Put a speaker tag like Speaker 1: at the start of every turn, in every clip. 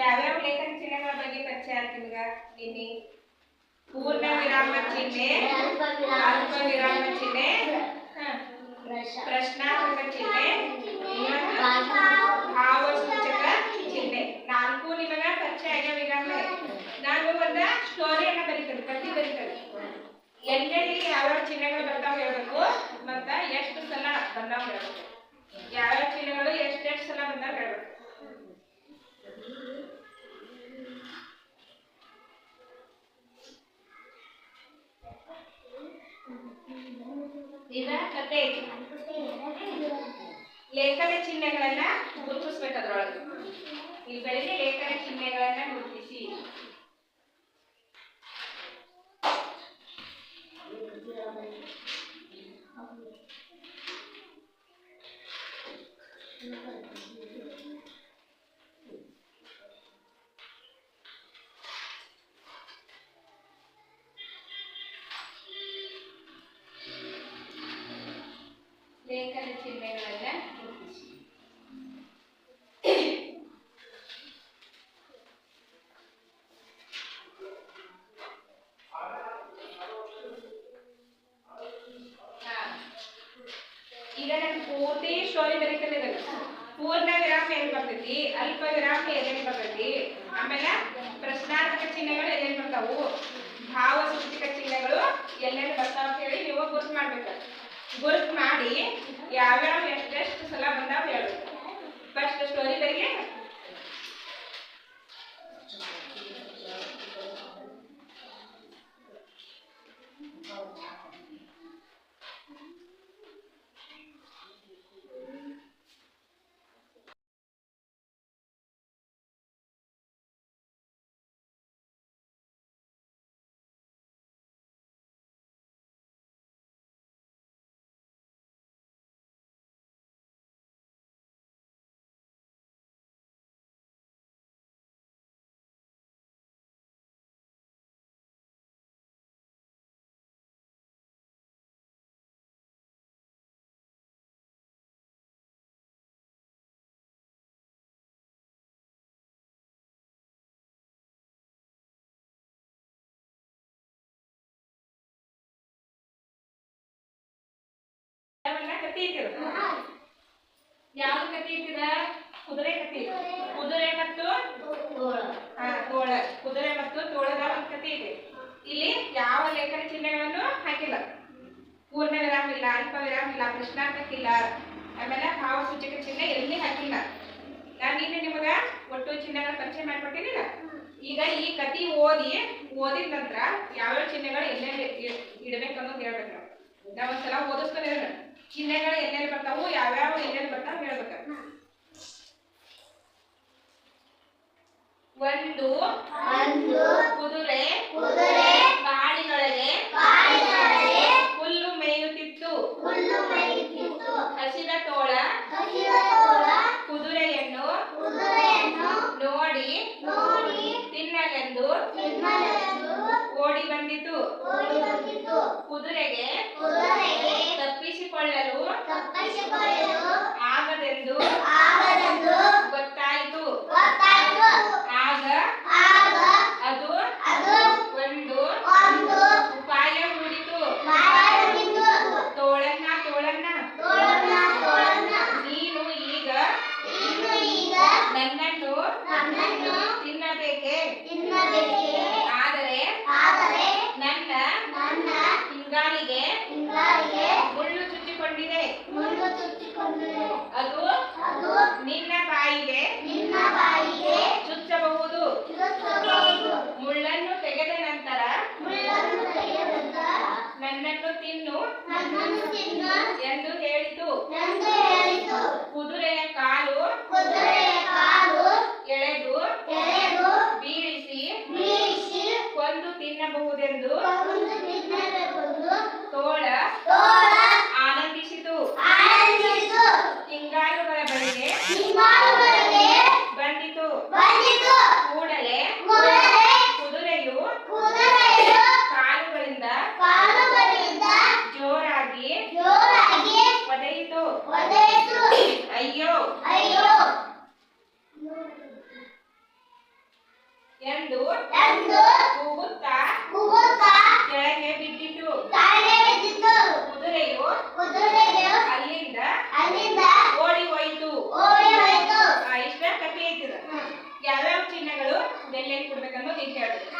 Speaker 1: ಯಾವ್ಯಾವ ಲೇಖನ ಚಿಹ್ನೆಗಳ ಬಗ್ಗೆ ಪರಿಚಯ ಆಯ್ತು ನಿಮ್ಗ ನಿನ್ನೆ ಪೂರ್ಣ ವಿರಾಮ ಚಿಹ್ನೆ ಅಲ್ಪ ವಿರಾಮ ಚಿಹ್ನೆ ಪ್ರಶ್ನಾರ್ಥಕ ಚಿಹ್ನೆ, ಭಾವಸೂಚಕ ಚಿಹ್ನೆ. ನಾಲ್ಕು ನಿಮಗ ಪರಿಚಯ ಆಗ್ಯಾವ ಈಗಾಗಲೇ. ನಾನು ಒಂದ ಸ್ಟೋರಿಯನ್ನ ಬರೀತೇನೆ ಕಥೆ ಬರೀತೇನೆ. ಎಲ್ಲೆಲ್ಲಿ ಯಾವ್ಯಾವ ಚಿಹ್ನೆಗಳು ಬರ್ತಾವ ಹೇಳ್ಬೇಕು, ಮತ್ತ ಎಷ್ಟು ಸಲ ಬಂದಾವ ಹೇಳ್ಬೇಕು. ಯಾವ್ಯಾವ Mm-hmm. ಈಗ ನಮ್ಗೆ ಪೂರ್ತಿ ಸ್ಟೋರಿ ಬರೀತೇನೆ ಇದನ್ನ. ಪೂರ್ಣ ವಿರಾಮ ಎಲ್ಲಿ ಬರ್ತೈತಿ? ಅಲ್ಪ ವಿರಾಮ ಎಲ್ಲೆಲ್ಲಿ ಬರ್ತೈತಿ? ಆಮೇಲೆ ಪ್ರಶ್ನಾರ್ಥಕ ಚಿಹ್ನೆಗಳು ಎಲ್ಲೆಲ್ಲಿ ಬರ್ತಾವು? ಭಾವ ಸೂಚಕ ಚಿಹ್ನೆಗಳು ಎಲ್ಲೆಲ್ಲಿ ಬರ್ತಾವ ಅಂತ ಹೇಳಿ ನೀವು ಗುರುತು ಮಾಡ್ಬೇಕು. ಗುರುತು ಮಾಡಿ ಯಾವ್ಯಾವ ಎಷ್ಟೆಷ್ಟು ಸಲ ಬಂದಾವ ಹೇಳ್ಬೇಕು ಫಸ್ಟ್ ಸ್ಟೋರಿ ಬರಿಗೆ ಕತೆ ಐತಿದ ಯಾವ ಕತಿ ಇಟ್ಟಿರ ಕುದುರೆ ಕಥೆ. ಕುದುರೆ. ಮತ್ತು ಹಾ ತೋಳ. ಕುದುರೆ ಮತ್ತು ತೋಳದ ಒಂದು ಕಥೆ ಇದೆ ಇಲ್ಲಿ ಯಾವ ಲೇಖನ ಚಿಹ್ನೆಗಳನ್ನು ಹಾಕಿಲ್ಲ. ಪೂರ್ಣ ವಿರಾಮ ಇಲ್ಲ ಅಲ್ಪ ವಿರಾಮ ಇಲ್ಲ ಪ್ರಶ್ನಾರ್ಥಕ ಇಲ್ಲ ಆಮೇಲೆ ಭಾವಸೂಚಕ ಚಿಹ್ನೆ ಎಲ್ಲಿ ಹಾಕಿಲ್ಲ? ನಾನು ನಿನ್ನೆ ನಿಮಗ ಒಟ್ಟು ಚಿಹ್ನೆಗಳ ಪರಿಚಯ ಮಾಡ್ಕೊಟ್ಟಿನಿಲ್ಲ ಈಗ ಈ ಕತಿ ಓದಿ ಓದಿದ ನಂತರ ಯಾವ್ಯಾವ ಚಿಹ್ನೆಗಳು ಎಲ್ಲೆಲ್ಲಿ ಇಡಬೇಕು ಅನ್ನೋದು ಹೇಳ್ಬೇಕು ನಾವು. ಒಂದ್ಸಲ ಓದಿಸ್ತಾನೆ ಚಿಹ್ನೆಗಳು ಎಲ್ಲೆಲ್ಲಿ ಬರ್ತಾವು ಯಾವ್ಯಾವ ಎಲ್ಲೆಲ್ಲಿ ಬರ್ತಾವ ಹೇಳ್ಬೇಕು ಒಂದು ಕುದುರೆ ಕಾಡಿನೊಳಗೆ ಹುಲ್ಲು ಮೇಯುತ್ತಿತ್ತು. ಹಸಿದ ತೋಳ ಕುದುರೆಯನ್ನು ನೋಡಿ ತಿನ್ನಲೆಂದು ಓಡಿ ಬಂದಿತು ಕುದುರೆಗೆ ತಪ್ಪಿಸಿಕೊಳ್ಳಲು ಆಗದೆಂದು ಗೊತ್ತಾಯಿತು. ಆಗ ಅದು ಒಂದು ಉಪಾಯ ಹೂಡಿತು ತೋಳನ್ನ ತೋಳನ್ನ ನೀನು ಈಗ ನನ್ನನ್ನು ತಿನ್ನಬೇಕೆ? ಆದರೆ ನನ್ನ ಹಿಂಗಾಲಿಗೆ ಮುಳ್ಳು ಚುಚ್ಚಿಕೊಂಡಿದೆ ಅದು ನಿನ್ನ ಬಾಯಿಗೆ ಚುಚ್ಚಬಹುದು. ಮುಳ್ಳನ್ನು ತೆಗೆದ ನಂತರ ಮುಳ್ಳನ್ನು ತೆಗೆದ ನಂತರ ನನ್ನನ್ನು ತಿನ್ನು ನನ್ನನ್ನು ತಿನ್ನು ಎಂದು ಹೇಳಿತು ಕುದುರೆಯ ಕಾಲು ಎಳೆದು ಬೀಳಿಸಿ ಕೊಂದು ತಿನ್ನಬಹುದೆಂದು ತೋಳ ಆನಂದಿಸಿತು ಹಿಂಗಾಲುಗಳ ಬಳಿಗೆ ಎಂದು
Speaker 2: ಎಂದು
Speaker 1: ಕೂಗುತ್ತಾ
Speaker 2: ಕೂಗುತ್ತಾ
Speaker 1: ಕೆಳಗೆ ಬಿದ್ದಿತು
Speaker 2: ತಾಯಿಗೆ ಬಿದ್ದಿತು
Speaker 1: ಕುದುರೆಯು
Speaker 2: ಕುದುರೆಯು
Speaker 1: ಅಲ್ಲಿಂದ
Speaker 2: ಅಲ್ಲಿಂದ
Speaker 1: ಓಡಿ ಹೋಯಿತು
Speaker 2: ಓಡಿ ಹೋಯಿತು
Speaker 1: ಆ, ಇಷ್ಟ ಕಥೆ ಐತಿದ ಯಾವ್ಯಾವ ಚಿಹ್ನೆಗಳು ಬೆಲೆ ಕೊಡ್ಬೇಕನ್ನೋದು ಈಗ ಹೇಳ್ಬೇಕು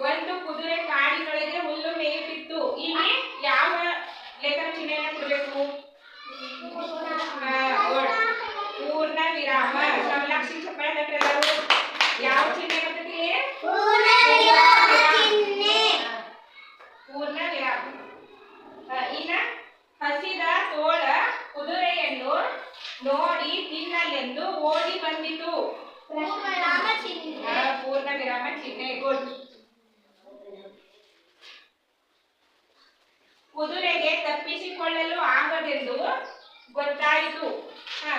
Speaker 1: ಒಂದು ಕುದುರೆ ಕಾಡಿನೊಳಗೆ ಹುಲ್ಲು ಮೇಯುತ್ತಿತ್ತು. ಇಲ್ಲಿ ಯಾವ ಲೇಖನ ಚಿಹ್ನೆಯನ್ನ ಕೊಡಬೇಕು. ಪೂರ್ಣ ವಿರಾಮ. ಸಮಲಾಕ್ಷಿ ಚಪ್ಪಾಳೆ ಎಲ್ಲರೂ. ಯಾವ ಚಿಹ್ನೆ
Speaker 2: ಬರ್ತದೆ?
Speaker 1: ಪೂರ್ಣ ವಿರಾಮ ಇನ್ನ ಹಸಿದ ತೋಳ ಕುದುರೆಯನ್ನು ನೋಡಿ ತಿನ್ನಲೆಂದು ಓಡಿ ಬಂದಿತು
Speaker 2: ರಾಮ ಚಿಹ್ನೆ
Speaker 1: ಆ, ಪೂರ್ಣ ವಿರಾಮ ಚಿಹ್ನೆ ಗುಡ್ ಕುದುರೆಗೆ ತಪ್ಪಿಸಿಕೊಳ್ಳಲು ಆಗದೆಂದು ಗೊತ್ತಾಯಿತು. ಹಾ.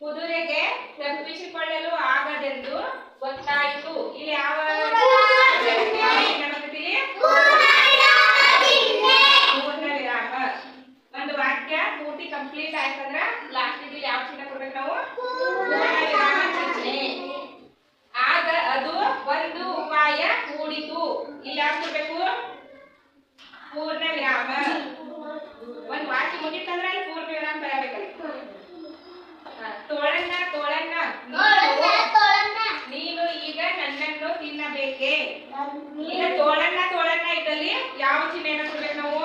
Speaker 1: ಕುದುರೆಗೆ ತಪ್ಪಿಸಿಕೊಳ್ಳಲು ಆಗದೆಂದು ಗೊತ್ತಾಯಿತು ಇಲ್ಲಿ ಯಾವ ಯಾವ ಚಿಹ್ನೆ ಬರ್ತೈತಿ ಇಲ್ಲಿ? ಪೂರ್ಣ ವಿರಾಮ ಒಂದು ವಾಕ್ಯ ಪೂರ್ತಿ ಕಂಪ್ಲೀಟ್ ಆಯ್ತಂದ್ರ ಲಾಸ್ಟಿಗೆ ಯಾವ ಚಿಹ್ನೆ ಕೊಡ್ಬೇಕು ನಾವು ಪೂರ್ಣ ವಿರಾಮ ಚಿಹ್ನೆ ಆಗ ಅದು ಒಂದು ಉಪಾಯ ಕೂಡಿತು ಇಲ್ಲಿ ಯಾವ ಕೊಡ್ಬೇಕು ಪೂರ್ಣ ವಿರಾಮ ಒಂದು ವಾಕ್ಯ ಮುಗಿತಂದ್ರ ಅಲ್ಲಿ ಪೂರ್ಣ ವಿರಾಮ ಬರಬೇಕಲ್ಲಿ ಹಾ, ತೋಳನ್ನ ತೋಳನ್ನ ನೀನು- ನೀನು ಈಗ ನನ್ನನ್ನು ತಿನ್ನಬೇಕೆ ಈಗ ತೋಳನ್ನ ತೋಳನ್ನ ಇದ್ದಲ್ಲಿ ಯಾವ ಚಿಹ್ನೆಯನ್ನ ಕೊಡ್ಬೇಕು ನಾವು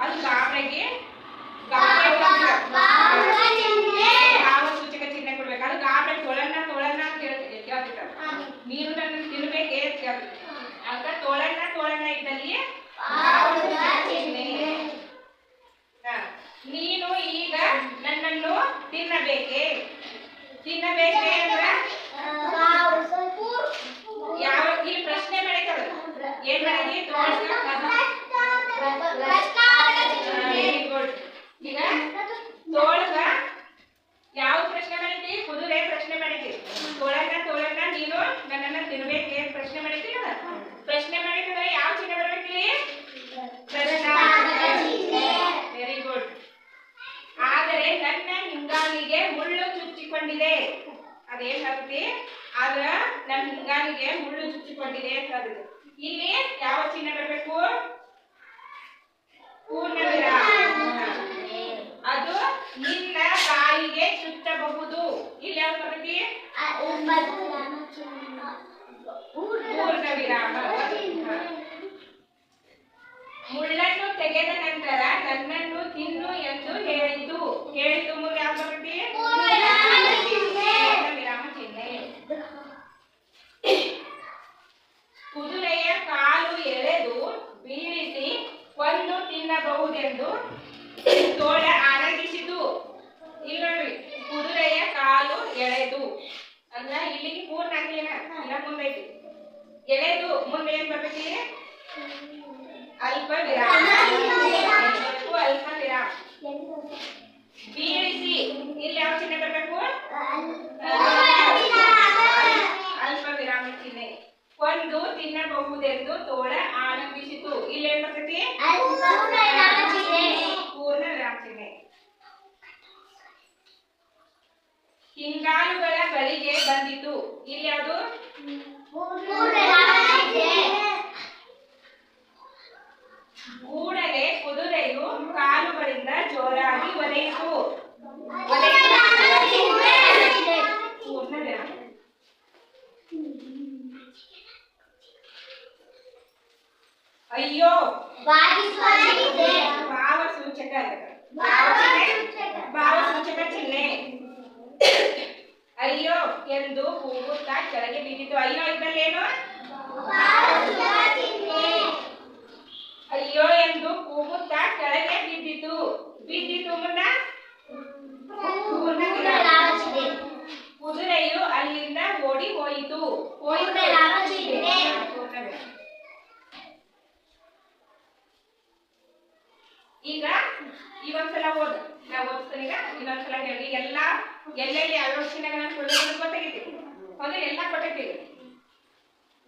Speaker 1: ಅದು ಗಾಬರಿಗೆ ಯಾವ ಸೂಚಕ ಚಿಹ್ನೆ ಕೊಡ್ಬೇಕು ಅದು ಗಾಬರಿ ತೋಳನ್ನ ತೋಳನ್ನ ಅಂತ ಕೇಳ್ತಿ- ಕೇಳ್ತಿರ್ತಾರೆ ನೀನು ನನ್ನ ತಿನ್ಬೇಕೆ ಅಂತ ಕೇಳ್ತಿರ್ತಾರೆ ಆಗ ತೋಳನ್ನ ತೋಳನ್ನ ಇದ್ದಲ್ಲಿ ಯಾವ ಸೂಚಕ ಚಿಹ್ನೆ ಹಾ. ನೀನು ಈಗ ನನ್ನನ್ನು ತಿನ್ನಬೇಕೆ? ತಿನ್ನಬೇಕೆ ಅಂದ್ರ? ಯಾವ ಇಲ್ಲಿ ಪ್ರಶ್ನೆ ಮಾಡೈತದ ಏನ್ ಮಾಡೈತಿ ತೋಳ ವೆರಿ ಗುಡ್ ಈಗ ತೋಳಗ ಯಾವ ಪ್ರಶ್ನೆ ಮಾಡೈತಿ ಕುದುರೆ ಪ್ರಶ್ನೆ ಮಾಡೈತಿ ತೋಳಕ ತೋಳಕ ನೀನು ನನ್ನನ್ನ ತಿನ್ಬೇಕೆ ಪ್ರಶ್ನೆ ಮಾಡೈತಿ ಪ್ರಶ್ನೆ ಮಾಡೈತಂದ್ರೆ ಯಾವ ಚಿಹ್ನೆ ಬರ್ಬೇಕಿಲ್ಲಿ ವೆರಿ ಗುಡ್ ಆದರೆ ನನ್ನ ಹಿಂಗಾಲಿಗೆ ಮುಳ್ಳು ಚುಚ್ಚಿಕೊಂಡಿದೆ ಅದೇನ್ ಹೇಳ್ತಿ ಆದ್ರ ನನ್ನ ಹಿಂಗಾಲಿಗೆ ಮುಳ್ಳು ಚುಚ್ಚಿಕೊಂಡಿದೆ ಅಂತ ಹೇಳಿದ್ರು ಇಲ್ಲಿ ಯಾವ ಚಿಹ್ನೆ ಬರ್ಬೇಕು ಪೂರ್ಣ ವಿರಾಮ ಅದು ನಿನ್ನ ಬಾಯಿಗೆ ಚುಚ್ಚಬಹುದು ಇಲ್ಲಿ ಯಾವ ಬರ್ತೈತಿ ಪೂರ್ಣ ವಿರಾಮ. ಮುಳ್ಳನ್ನು ತೆಗೆದ ನಂತರ ನನ್ನನ್ನು ತಿನ್ನು ಎಂದು ಹೇಳಿತು ಹೇಳಿತು ಯಾವ
Speaker 2: ವಿರಾಮ
Speaker 1: ಕುದುರೆಯ ಕಾಲು ಎಳೆದು ಬೀಳಿಸಿ ಕೊಂದು ತಿನ್ನಬಹುದೆಂದು ತೋಳ ಆನಂದಿಸಿತು ಇಲ್ಲ ಕುದುರೆಯ ಕಾಲು ಎಳೆದು. ಅಂದ್ರೆ ಇಲ್ಲಿಗೆ ಪೂರ್ಣ ಇಲ್ಲ ಮುಂದೈತಿ. ಎಳೆದು ಮುಂದೆ ಏನ್ ಬರ್ತೈತಿ ಅಲ್ಪ ವಿರಾಮ. ಅಲ್ಪ ವಿರಾಮ. ಬೀಳಿಸಿ. ಇಲ್ಲಿ ಯಾವ ಚಿಹ್ನೆ ಬರ್ಬೇಕು? ಅಲ್ಪ ವಿರಾಮ ಚಿಹ್ನೆ. ಕೊಂದು ತಿನ್ನಬಹುದೆಂದು ತೋಳ ಆನಂದಿಸಿತು. ಇಲ್ಲಿ ಏನ್ ಬರ್ತೈತಿ ಪೂರ್ಣ ವಿರಾಮ ಚಿಹ್ನೆ. ಹಿಂಗಾಲುಗಳ ಬಳಿಗೆ ಬಂದಿತು. ಇಲ್ಲಿ ಯಾವುದು? ಕೂಡಲೇ ಕುದುರೆಯು ಕಾಲುಗಳಿಂದ ಜೋರಾಗಿ ಒದೆಯಿತು ಅಯ್ಯೋ. ಭಾವ ಸೂಚಕ ಭಾವ ಸೂಚಕ ಚಿಹ್ನೆ. ಅಯ್ಯೋ ಎಂದು ಕೂಗುತ್ತಾ ಕೆಳಗೆ ಬಿದ್ದಿತು ಅಯ್ಯೋ ಇದ್ರಲ್ಲೇನು? ಅಯ್ಯೋ ಎಂದು ಕೂಗುತ್ತಾ ಕೆಳಗೆ ಬಿದ್ದಿತು ಬಿದ್ದಿತು ಮುನ್ನ. ಕುದುರೆಯು ಅಲ್ಲಿಂದ ಓಡಿ ಹೋಯಿತು. ಹೋಯಿತು
Speaker 2: ಪೂರ್ಣ ವಿರಾಮ ಚಿಹ್ನೆ.
Speaker 1: ಪೂರ್ಣ ವಿರಾಮ. ಈಗ ಇವೊಂದ್ಸಲ ಓದ್ ನಾ ಓದಿಸ್ತೀನಿ ಈಗ ಇನ್ನೊಂದ್ಸಲ ಹೇಳಿ ಎಲ್ಲಾ ಎಲ್ಲೆಲ್ಲಿ ಯಾವ ಚಿಹ್ನೆಗಳನ್ನ ಕೊಡೋದು ಗೊತ್ತಾಗೈತಿ ಹೌದು ಎಲ್ಲ ಕೊಟ್ಟೈತಿ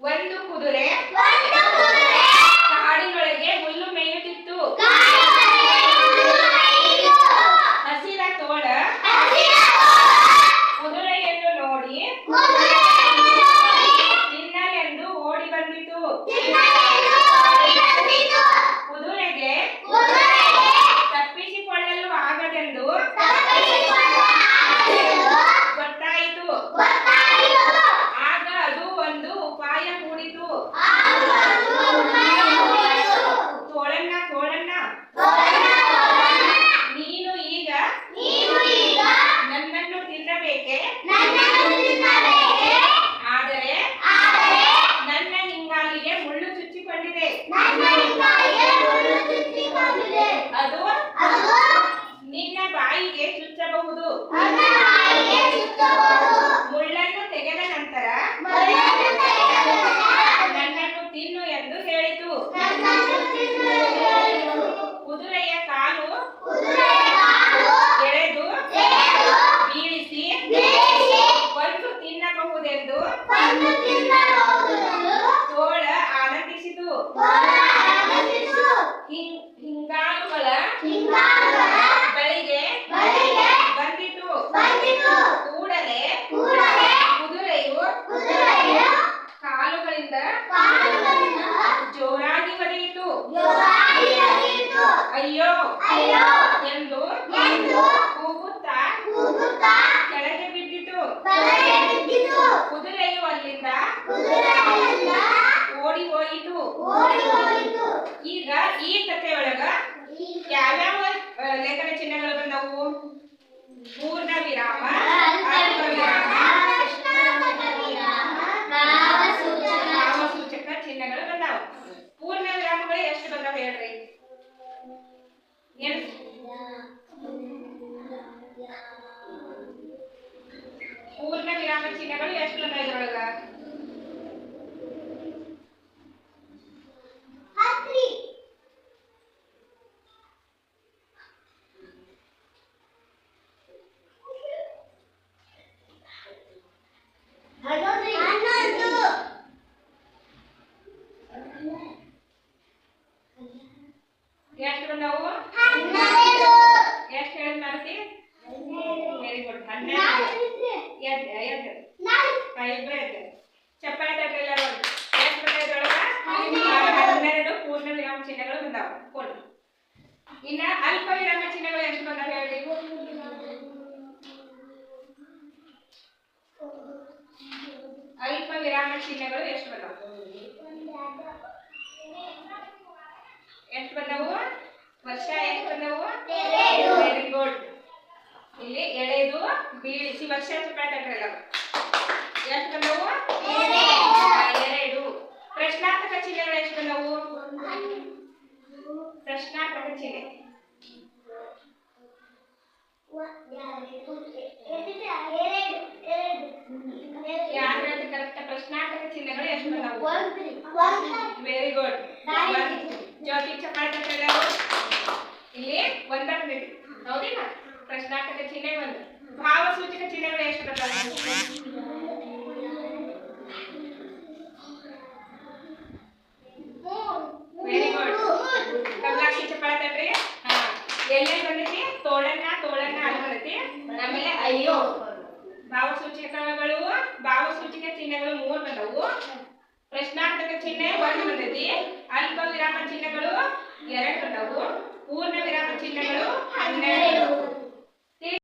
Speaker 1: ಒಂದು ಕುದುರೆ ಕಾಡಿನೊಳಗೆ ಜೋರಾಗಿ
Speaker 2: ಹರಿಯಿತು.
Speaker 1: ಅಯ್ಯೋ
Speaker 2: ಅಯ್ಯೋ
Speaker 1: ಎಂದು ಕೂಗುತ್ತಾ ಕೆಳಗೆ ಬಿದ್ದಿತು. ಕುದುರೆಯು ಅಲ್ಲಿಂದ ಓಡಿ ಹೋಯಿತು. ಈಗ ಈ ಕಥೆಯೊಳಗ ಯಾವ್ಯಾವ ಆ, ಲೇಖನ ಚಿಹ್ನೆಗಳು ಬಂದವು ಪೂರ್ಣ ವಿರಾಮ ಅಲ್ಪ ವಿರಾಮ ಭಾವಸೂಚಕ ಚಿಹ್ನೆಗಳು ಬಂದಾವ ಪೂರ್ಣ ವಿರಾಮಗಳು ಎಷ್ಟು ಬಂದಾವ ಹೇಳ್ರಿ ಏನ್ ಪೂರ್ಣ ವಿರಾಮ ಚಿಹ್ನೆಗಳು ಎಷ್ಟು ಬಂದಾವ ಇದ್ರೊಳಗ
Speaker 2: ಹತ್ರಿ ಹನ್ನೊಂದು
Speaker 1: ಎಷ್ಟು ಬಂದಾವು
Speaker 2: ಹನ್ನೆರಡು
Speaker 1: ಎಷ್ಟು ಹೇಳಿದ್ ಮಾರುತಿ ವೆರಿ ಗುಡ್ ಹನ್ನೆರಡು ಎದ್ ಎದ್ ಹಾ, ಇಬ್ರೇ ಎದ್ದು. ಚಪ್ಪಾಳೆ ತಟ್ಟಿ ಎಲ್ಲರೂ ಒಂದು. ಎಷ್ಟು ಬಂದಾವ ಇದ್ರೊಳಗ ಹನ್ನೆರಡು ಪೂರ್ಣ ವಿರಾಮ ಚಿಹ್ನೆಗಳು ಬಂದಾವ ಕೊಡು ಇನ್ನ ಅಲ್ಪ ವಿರಾಮ ಚಿಹ್ನೆಗಳು ಎಷ್ಟು ಬಂದಾವೆ ಹೇಳಿ? ಅಲ್ಪ ವಿರಾಮ ಚಿಹ್ನೆಗಳು ಎಷ್ಟು ಬಂದಾವ? ಎಷ್ಟು ಬಂದವು? ವರ್ಷ ಎಷ್ಟು ಬಂದವು. ವೆರಿ ಗುಡ್ ಇಲ್ಲಿ ಎಳೆದು ಬೀಳಿಸಿ ವರ್ಷ ಚಪ್ಪಾಳೆ ತಟ್ರಲ್ಲ ಎಷ್ಟು ಬಂದವು? ಎರಡು ಪ್ರಶ್ನಾರ್ಥಕ ಚಿಹ್ನೆಗಳು ಎಷ್ಟು ಬಂದವು? ಪ್ರಶ್ನಾರ್ಥಕ ಚಿಹ್ನೆ. ಕರೆಕ್ಟ್ ಚಿಹ್ನೆಗಳು ಎಷ್ಟು ವೆರಿ ಗುಡ್ ಜ್ಯೋತಿ ಚಪಾತಿ ಇಲ್ಲಿ ಒಂದಕ್ಕೆ ಹೌದಿಲ್ಲ ಪ್ರಶ್ನಾರ್ಥಕ ಚಿಹ್ನೆ ಒಂದು ಭಾವಸೂಚಕ ಚಿಹ್ನೆಗಳು ಎಷ್ಟು ಬಂದವು